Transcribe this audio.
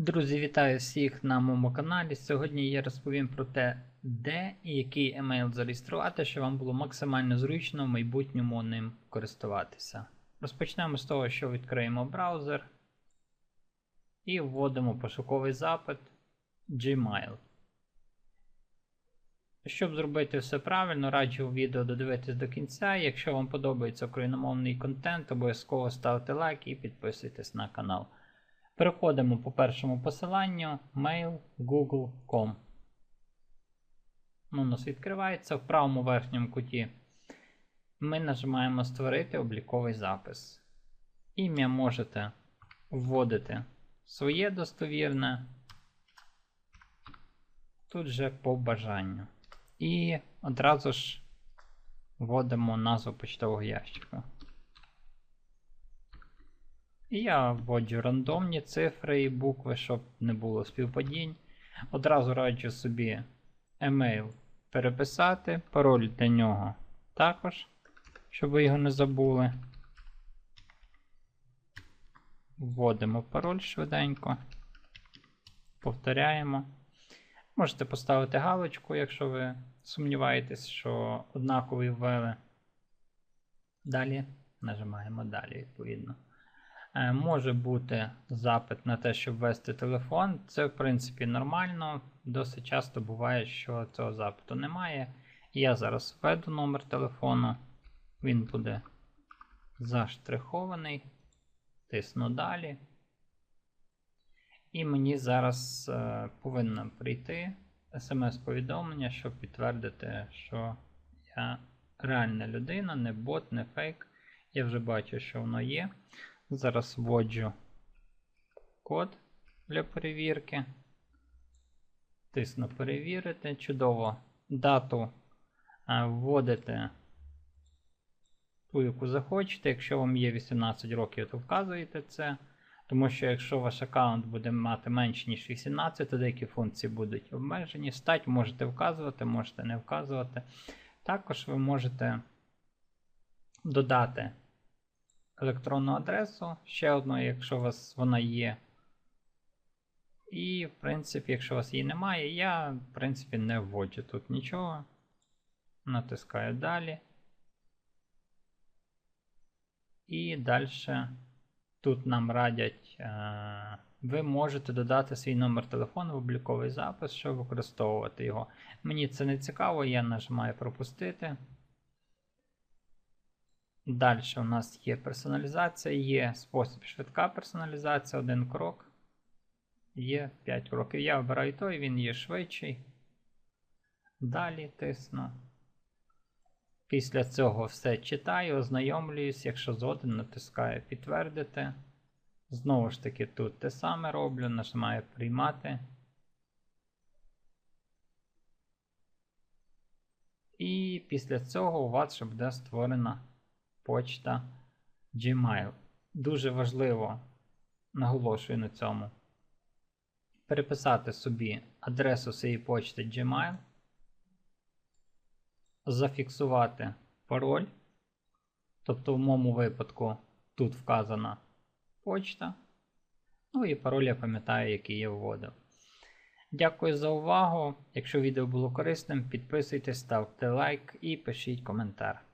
Друзі, вітаю всіх на моєму каналі. Сьогодні я розповім про те, де і який емейл зареєструвати, щоб вам було максимально зручно в майбутньому ним користуватися. Розпочнемо з того, що відкриємо браузер і вводимо пошуковий запит Gmail. Щоб зробити все правильно, раджу відео додивитись до кінця. Якщо вам подобається україномовний контент, обов'язково ставте лайк і підписуйтесь на канал. Переходимо по першому посиланню mail.google.com. Ну, у нас відкривається в правому верхньому куті. Ми нажимаємо Створити обліковий запис. Ім'я можете вводити своє достовірне. Тут же по бажанню. І одразу ж вводимо назву почтового ящика. І я вводжу рандомні цифри і букви, щоб не було співпадінь. Одразу раджу собі емейл переписати, пароль для нього також, щоб ви його не забули. Вводимо пароль швиденько. Повторяємо. Можете поставити галочку, якщо ви сумніваєтесь, що однаковий ввели. Далі нажимаємо далі, відповідно. Е, Може бути запит на те, щоб ввести телефон. Це, в принципі, нормально. Досить часто буває, що цього запиту немає. Я зараз введу номер телефону, він буде заштрихований. Тисну далі. І мені зараз е, повинно прийти смс-повідомлення, щоб підтвердити, що я реальна людина, не бот, не фейк. Я вже бачу, що воно є. Зараз вводжу код для перевірки. Тисну перевірити. Чудово. Дату а, вводите ту, яку захочете. Якщо вам є 18 років, то вказуєте це. Тому що якщо ваш аккаунт буде мати менше, ніж 18, то деякі функції будуть обмежені. Стать можете вказувати, можете не вказувати. Також ви можете додати електронну адресу, ще одну, якщо у вас вона є. І, в принципі, якщо у вас її немає, я, в принципі, не вводжу тут нічого. Натискаю далі. І далі тут нам радять, е ви можете додати свій номер телефону в обліковий запис, щоб використовувати його. Мені це не цікаво, я нажимаю пропустити. Далі у нас є персоналізація, є спосіб швидка персоналізація, один крок. Є 5 кроків. Я обираю той, він є швидший. Далі тисну. Після цього все читаю, ознайомлююсь, якщо згоден, натискаю підтвердити. Знову ж таки, тут те саме роблю, нажимаю приймати. І після цього у вас ще буде створена почта Gmail. Дуже важливо, наголошую на цьому, переписати собі адресу своєї почти Gmail, зафіксувати пароль. Тобто, в моєму випадку тут вказана почта. Ну і пароль я пам'ятаю, який я вводив. Дякую за увагу. Якщо відео було корисним, підписуйтесь, ставте лайк і пишіть коментар.